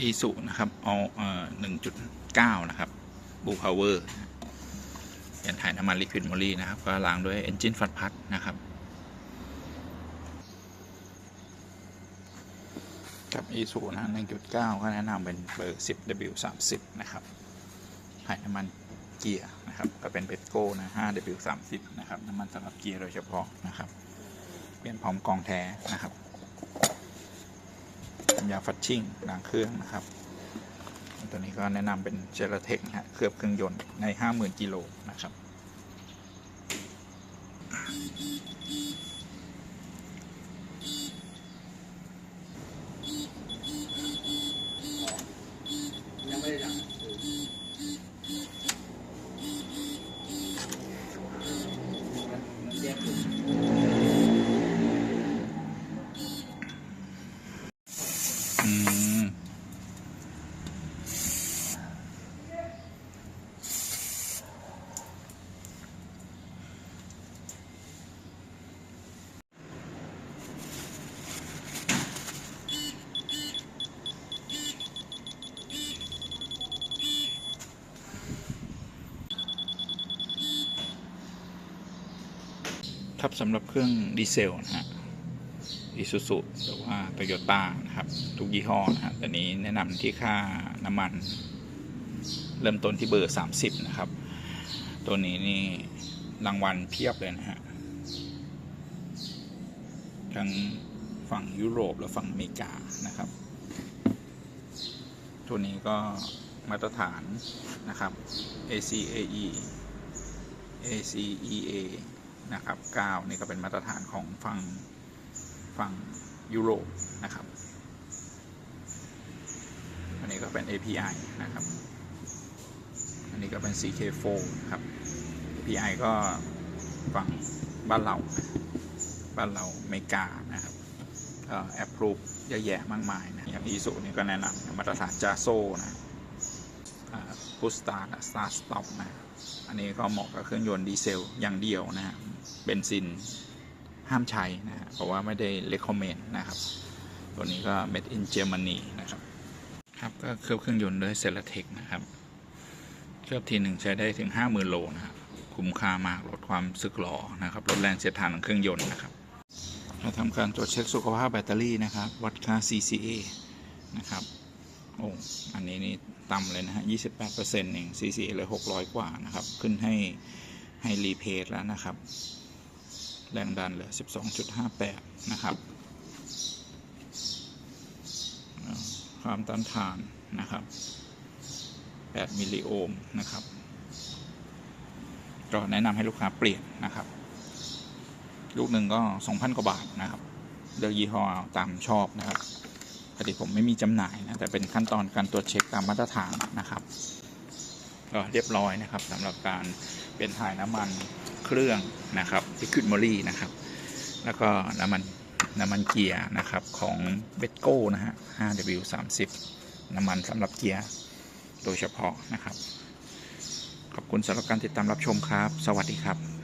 อีสุนะครับ เอาเอ่อหนึ่งจุดเก้านะครับบูพาวเวอร์เปลี่ยนถ่ายน้ำมันลิควิดโมลีนะครับ ก็ล้างด้วยเอนจินฟัดพัดนะครับกับอีสุนะหนึ่งจุดเก้าก็แนะนำเป็นเบอร์สิบ W สามสิบนะครับถ่ายน้ำมันเกียร์นะครับ ก็เป็นเบสโก้นะห้า W สามสิบนะครับ น้ำมันสำหรับเกียร์โดยเฉพาะนะครับ เปลี่ยนพร้อมกองแท้นะครับ ยาฟัดชิ่งล้างเครื่องนะครับ ตัวนี้ก็แนะนำเป็นเจลาเทคนะฮะเคลือบเครื่องยนต์ใน 50,000กิโลนะครับ ยังไม่ได้ดังแยกอยู่ อืมครับสำหรับเครื่องดีเซลนะฮะ อิซูซุหรือว่าโตโยต้านะครับ ทุกยี่ห้อนะฮะแต่นี้แนะนำที่ค่าน้ำมัน เริ่มต้นที่เบอร์ 30 นะครับ ตัวนี้นี่รางวัลเพียบเลยนะฮะทั้งฝั่งยุโรปและฝั่งอเมริกานะครับ ตัวนี้ก็มาตรฐานนะครับ ACAE ACEA นะครับ 9 นี่ก็เป็นมาตรฐานของฝั่ง ฝั่งยุโรปนะครับ อันนี้ก็เป็น API นะครับ อันนี้ก็เป็น CK4 นะครับ API ก็ฝั่งบ้านเราบ้านเราอเมริกานะครับแอปพรูฟเยอะแยะมากมายนะอย่างอีสุนี่ก็แนะนำมาตรฐานจาโซนะพุสตาร์สตาร์สต็อปนะ อันนี้ก็เหมาะกับเครื่องยนต์ดีเซลอย่างเดียวนะฮะเบนซิน ห้ามใช้นะฮะเพราะว่าไม่ได้ recommend นะครับตัวนี้ก็ made in Germany นะครับครับก็เคลือบเครื่องยนต์ด้วยเซลเทคนะครับเคลือบทีหนึ่งใช้ได้ถึง 50,000 โลนะครับคุ้มค่ามากลดความสึกหรอนะครับลดแรงเสียดทานของเครื่องยนต์นะครับเราทำการตรวจเช็คสุขภาพแบตเตอรี่นะครับวัดค่า CCA นะครับโอ้อันนี้นี่ต่ำเลยนะฮะ28%เอง CCA เลย600 กว่านะครับ ขึ้นให้ให้รีเพย์แล้วนะครับ แรงดันเหลือ 12.58 นะครับ ความต้านทานนะครับ 8 มิลลิโอห์มนะครับ ก็แนะนำให้ลูกค้าเปลี่ยนนะครับ ลูกหนึ่งก็ 2,000 กว่าบาทนะครับ เลือกยี่ห้อเอาตามชอบนะครับพอดีผมไม่มีจำหน่ายนะ แต่เป็นขั้นตอนการตรวจเช็คตามมาตรฐานนะครับก็เรียบร้อยนะครับสำหรับการเปลี่ยนถ่ายน้ำมันเครื่องนะครับ Liquid m o l y นะครับ แล้วก็น้ำมันน้ำมันเกียร์นะครับของเบตโก้นะฮะ 5W30 น้ำมันสำหรับเกียร์โดยเฉพาะนะครับ ขอบคุณสำหรับการติดตามรับชมครับ สวัสดีครับ